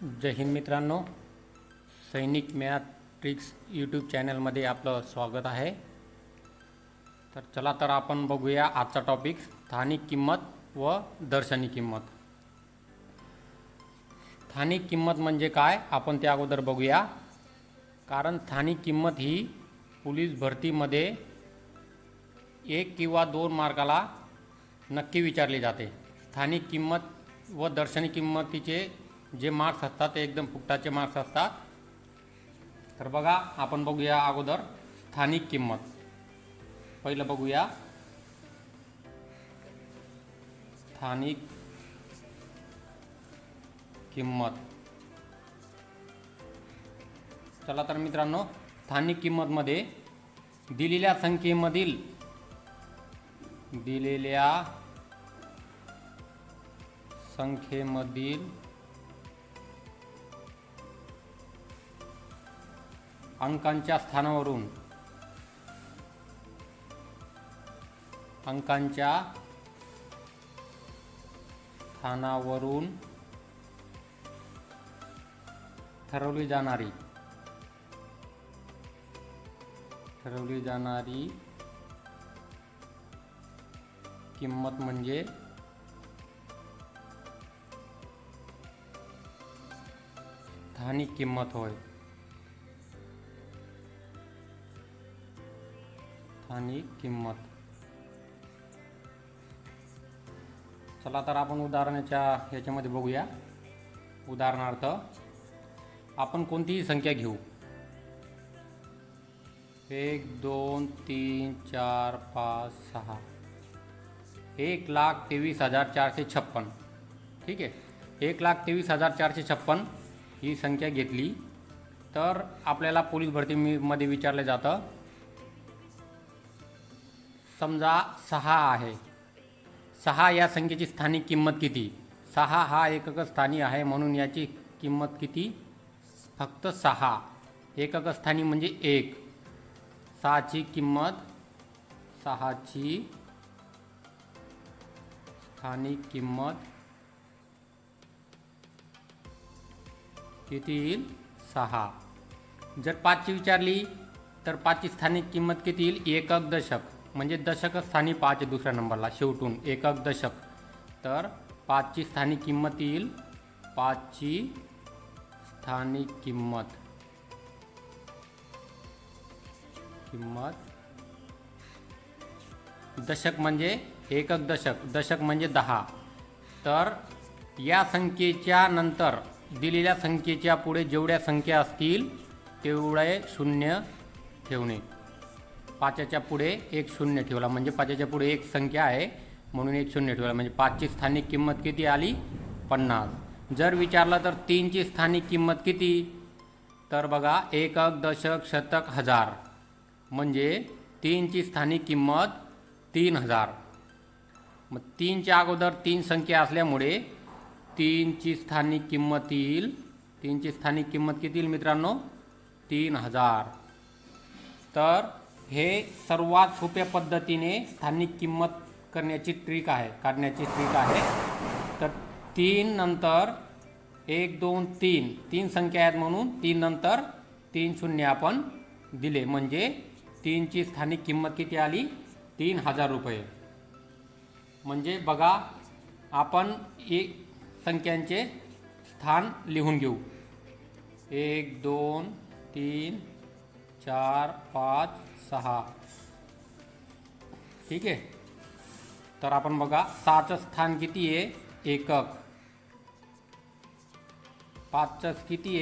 जय हिंद मित्रांनो. सैनिक math tricks YouTube चॅनलमध्ये आपलं स्वागत आहे. तर चला तर आपण बघूया आजचा टॉपिक स्थानिक किंमत व दर्शनी किंमत. स्थानिक किंमत म्हणजे काय? आपण त्या अगोदर बघूया. कारण स्थानिक किंमत ही पोलीस भरतीमध्ये एक किंवा दोन मार्काला नक्की विचारली जाते. स्थानिक किंमत व दर्शनी किंमतीचे जे मार्क्स असतात ते एकदम फुकटाचे मार्क्स असतात. तर बघा आपण बघूया अगोदर स्थानिक किंमत. पहिलं बघूया. स्थानिक किंमत. चला तर मित्रांनो स्थानिक किंमतमध्ये दिलेल्या संख्येमधील दिलेल्या संख्येमधील अंकांच्या स्थानावरून. अंकांच्या स्थानावरून ठरवली जाणारी. ठरवली जाणारी किंमत म्हणजे स्थानिक किंमत होय. आणि किंमत. चला तर आपण उदाहरणाच्या याच्यामध्ये बघूया. उदाहरणार्थ आपण कोणतीही संख्या घेऊ. एक दोन तीन चार पाच सहा. एक लाख तेवीस हजार चारशे छप्पन. ठीक आहे? एक लाख तेवीस हजार चारशे छप्पन ही संख्या घेतली. तर आपल्याला पोलीस भरतीमध्ये विचारलं जातं समजा सहा आहे. सहा या संख्येची स्थानिक किंमत किती? सहा हा एकक स्थानी आहे म्हणून याची किंमत किती? फक्त सहा. एकक स्थानी म्हणजे एक. सहाची किंमत सहाची स्थानिक किंमत किती? येईल सहा. जर पाचची विचारली तर पाचची स्थानिक किंमत किती? येईल एकक दशक. म्हणजे दशक स्थानी पाच दुसऱ्या नंबरला शेवटून एकक दशक. तर पाचची स्थानिक किंमत येईल. पाचची स्थानिक किंमत. किंमत. दशक म्हणजे एकक दशक. दशक म्हणजे दहा. तर या संख्येच्या नंतर दिलेल्या संख्येच्या पुढे जेवढ्या संख्या असतील तेवढे शून्य ठेवणे. पाचच्या पुढे एक शून्य ठेवला. म्हणजे पाचच्या पुढे एक संख्या आहे म्हणून एक शून्य ठेवला. म्हणजे पाचची स्थानिक किंमत किती आली? पन्नास. जर विचारलं तर तीनची स्थानिक किंमत किती? तर बघा एकक दशक शतक हजार. म्हणजे तीनची स्थानिक किंमत तीन हजार. मग तीनच्या अगोदर तीन संख्या असल्यामुळे तीनची स्थानिक किंमत येईल. तीनची स्थानिक किंमत किती येईल मित्रांनो? तीन हजार. तर हे सर्वात सोप्या पद्धतीने स्थानिक किंमत करण्याची ट्रिक आहे काढण्याची ट्रिक आहे. तर तीन नंतर एक दोन तीन. तीन संख्या आहेत म्हणून तीन नंतर तीन शून्य आपण दिले. म्हणजे तीनची स्थानिक किंमत किती आली? तीन हजार रुपये. म्हणजे बघा आपण एक संख्यांचे स्थान लिहून घेऊ. एक दोन तीन चार पाच सहा। ठीक आहे तर आपण बघा स्थान किती आहे? एकक. पाचचं किती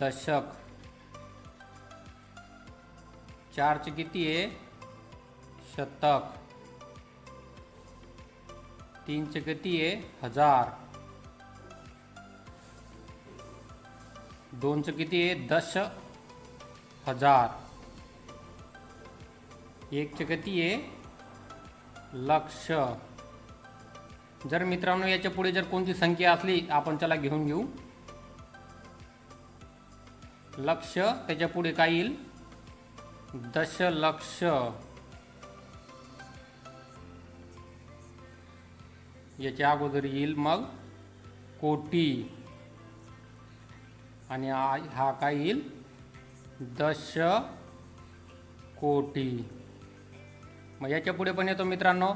दशक. चारचे किती आहे? शतक. तीनचे किती आहे? हज़ार. दोनचं किती आहे? दश हज़ार. एक चकती आहे. लक्ष. जर मित्रांनो याच्यापुढे जर कोणती संख्या असली आपण त्याला घेऊन घेऊ. लक्ष त्याच्या पुढे काय येईल? दशलक्ष. याच्या अगोदर येईल मग कोटी. आणि हा काय येईल? दश कोटी मग याच्यापुढे पण येतो मित्रांनो.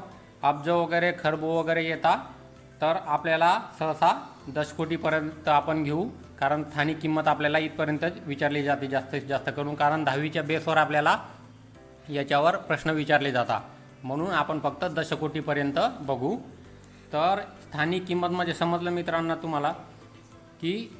अब्ज वगैरे खरब वगैरे येता. तर आपल्याला सहसा दशकोटीपर्यंत आपण घेऊ. कारण स्थानिक किंमत आपल्याला इथपर्यंत विचारली जाते जास्तीत जास्त करून. कारण दहावीच्या बेसवर आपल्याला याच्यावर प्रश्न विचारले जातात म्हणून आपण फक्त दशकोटीपर्यंत बघू. तर स्थानिक किंमत म्हणजे समजलं मित्रांनो तुम्हाला? की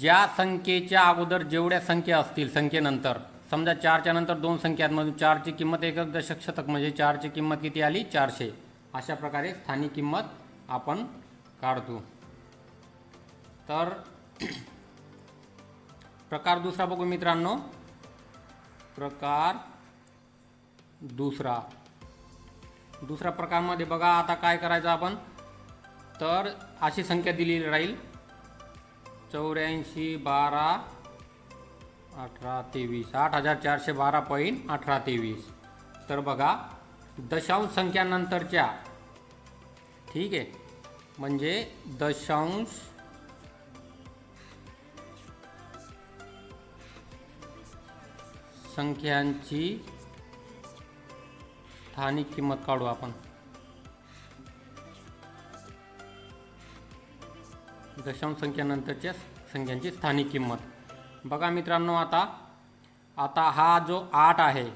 ज्या संख्येच्या अगोदर जेवढ्या संख्या असतील संख्येनंतर समजा चारच्या नंतर दोन संख्यांमधून म्हणून चारची किंमत एकक दशक शतक म्हणजे चारची किंमत किती आली? चारशे. अशा प्रकारे स्थानिक किंमत आपण काढतो. तर प्रकार दुसरा बघू मित्रांनो. प्रकार दुसरा. दुसऱ्या प्रकारमध्ये बघा आता काय करायचं आपण? तर अशी संख्या दिलेली राहील. चौऱ्याऐंशी बारा अठरा तेवीस. आठ हजार चारशे बारा पॉईंट अठरा तेवीस. तर बघा दशांश संख्यानंतरच्या ठीक आहे म्हणजे दशांश संख्यांची स्थानिक किंमत काढू आपण. दशांश संख्यानंतरच्या संख्यांची स्थानिक किंमत. बघा मित्रांनो आता आता हा जो आठ आहे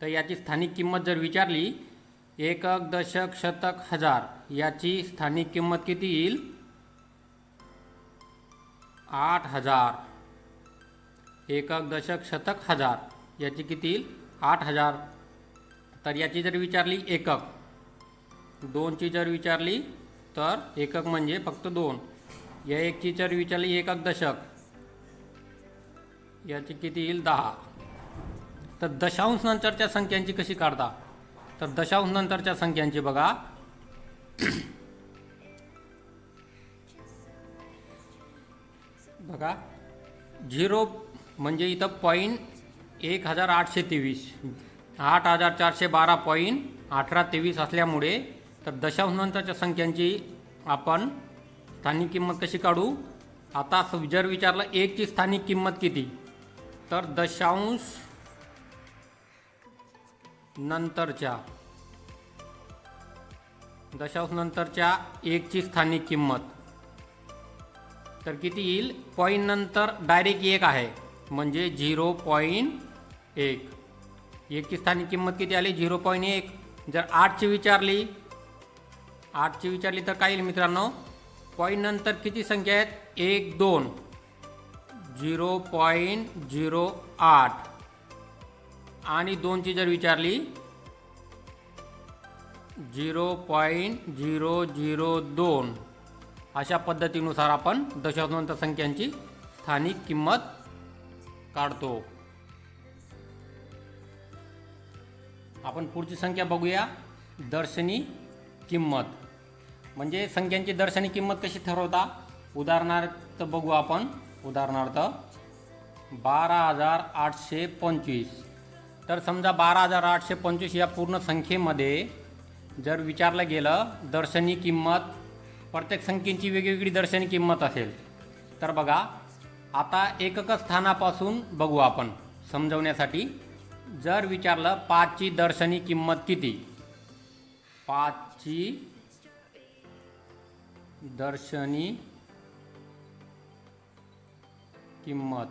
तर याची स्थानिक किंमत जर विचारली एकक दशक शतक हजार याची स्थानिक किंमत किती येईल? आठ हजार. एकक दशक शतक हजार याची किती येईल? आठ हजार. तर याची जर विचारली एकक दोनची जर विचारली तर एकक म्हणजे फक्त दोन. या एकची जर विचारली एकक दशक याची किती येईल? दहा. तर दशांश नंतरच्या संख्यांची कशी काढता? तर दशांश नंतरच्या संख्यांची बघा. बघा. झिरो म्हणजे इथं पॉईंट एक हजार आठशे तेवीस. आठ हजार चारशे बारा पॉईंट अठरा तेवीस असल्यामुळे तर दशांश नंतरच्या संख्यांची आपण स्थानिक किंमत कशी काढू? आता स- जर विचारलं एकची स्थानिक किंमत किती? तर दशांश नंतरच्या दशांश नंतरच्या एकची स्थानिक किंमत. तर किती येईल? पॉईंट नंतर डायरेक्ट एक आहे म्हणजे झिरो पॉईंट एक. एकची स्थानिक किंमत किती आली? झिरो पॉईंट एक. जर आठची विचारली आठची विचारली तर काय येईल मित्रांनो? पॉईंट नंतर किती संख्या आहेत? एक दोन. झिरो पॉईंट झिरो आठ. आणि दोनची जर विचारली झिरो पॉईंट झिरो झिरो दोन. अशा पद्धतीनुसार आपण दशांत संख्यांची स्थानिक किंमत काढतो. आपण पुढची संख्या बघूया दर्शनी किंमत. म्हणजे संख्यांची दर्शनी किंमत कशी ठरवता? उदाहरणार्थ बघू आपण. उदाहरणार्थ बारा हजार आठशे पंचवीस. तर समजा बारा हजार आठशे पंचवीस या पूर्ण संख्येमध्ये जर विचारलं गेलं दर्शनी किंमत प्रत्येक संख्येची वेगवेगळी दर्शनी किंमत असेल. तर बघा आता एकक स्थानापासून बघू आपण समजवण्यासाठी. जर विचारलं पाचची दर्शनी किंमत किती? पाचची दर्शनी किंमत?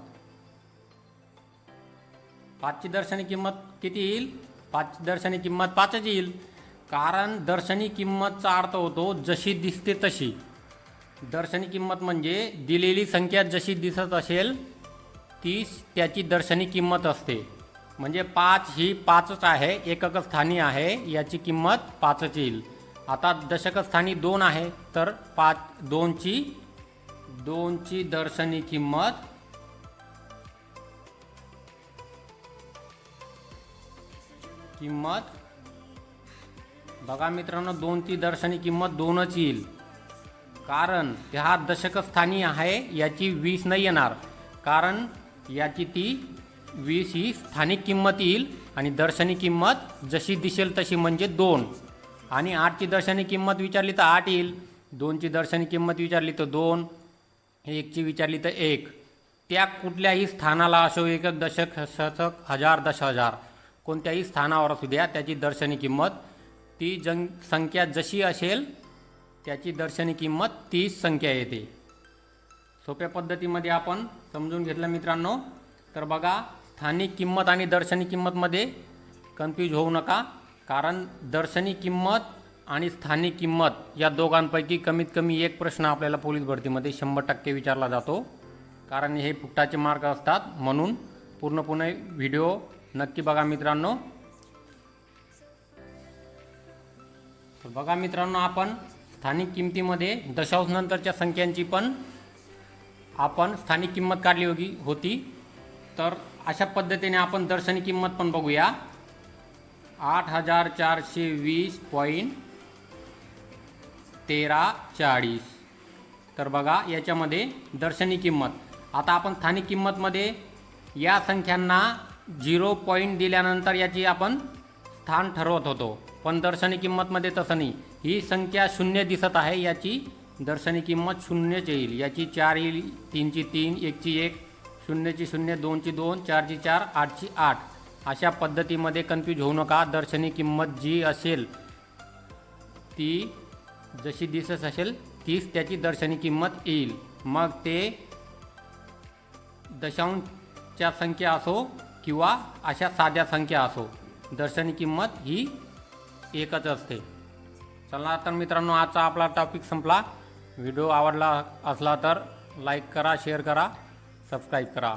पाचची दर्शनी किंमत किती येईल? पाच दर्शनी किंमत पाचच येईल. कारण दर्शनी किंमतचा अर्थ होतो जशी दिसते तशी. दर्शनी किंमत म्हणजे दिलेली संख्या जशी दिसत असेल ती त्याची दर्शनी किंमत असते. म्हणजे पाच ही पाचच आहे एकक स्थानी आहे याची किंमत पाचच येईल. आता दशकस्थानी दोन आहे तर पाच दोनची दोनची दर्शनी किंमत किंमत? बघा मित्रांनो दोनची दर्शनी किंमत दोनच येईल. कारण हा दशकस्थानी आहे याची वीस नाही येणार. कारण याची ती वीस ही स्थानिक किंमत येईल आणि दर्शनी किंमत जशी दिसेल तशी म्हणजे दोन. आणि आठची दर्शनी किंमत विचारली तर आठ येईल. दोनची दर्शनी किंमत विचारली तर दोन. एकची विचारली तर एक. त्या कुठल्याही स्थानाला असो एक दशक शतक हजार दश हजार कोणत्याही स्थानावर असू द्या त्याची दर्शनी किंमत ती जन संख्या जशी असेल त्याची दर्शनी किंमत तीच संख्या येते. सोप्या पद्धतीमध्ये आपण समजून घेतलं मित्रांनो. तर बघा स्थानिक किंमत आणि दर्शनी किंमतमध्ये कन्फ्यूज होऊ नका कारण दर्शनी किंमत आणि स्थानिक किंमत या दोघांपैकी कमीत कमी एक प्रश्न आपल्याला पोलीस भरतीमध्ये शंभर टक्के विचारला जातो. कारण हे फुकटाचे मार्ग असतात म्हणून पूर्णपणे व्हिडिओ नक्की बघा मित्रांनो. तर बघा मित्रांनो आपण स्थानिक किमतीमध्ये दशांश नंतरच्या संख्यांची पण आपण स्थानिक किंमत काढली होती होती. तर अशा पद्धतीने आपण दर्शनी किंमत पण बघूया. आठ हजार चारशे वीस पॉईंट तेरा चाळीस. तर बघा याच्यामध्ये दर्शनी किंमत. आता आपण स्थानिक किंमतमध्ये या संख्यांना झिरो पॉईंट दिल्यानंतर याची आपण स्थान ठरवत होतो. पण दर्शनी किंमतमध्ये तसं नाही. ही संख्या शून्य दिसत आहे याची दर्शनी किंमत शून्यच येईल. याची चार येईल तीनची तीन एकची एक शून्यची शून्य दोनची दोन चारची चार आठची आठ. अशा पद्धतीमध्ये कन्फ्यूज होऊ नका. दर्शनी किंमत जी असेल ती जशी दिसत असेल तीच त्याची दर्शनी किंमत येईल. मग ते दशांशच्या संख्या असो किंवा अशा साध्या संख्या असो. दर्शनी किंमत ही एकच असते. चला तर मित्रांनो आजचा आपला टॉपिक संपला. व्हिडिओ आवडला असला तर लाईक करा शेअर करा सबस्क्राईब करा.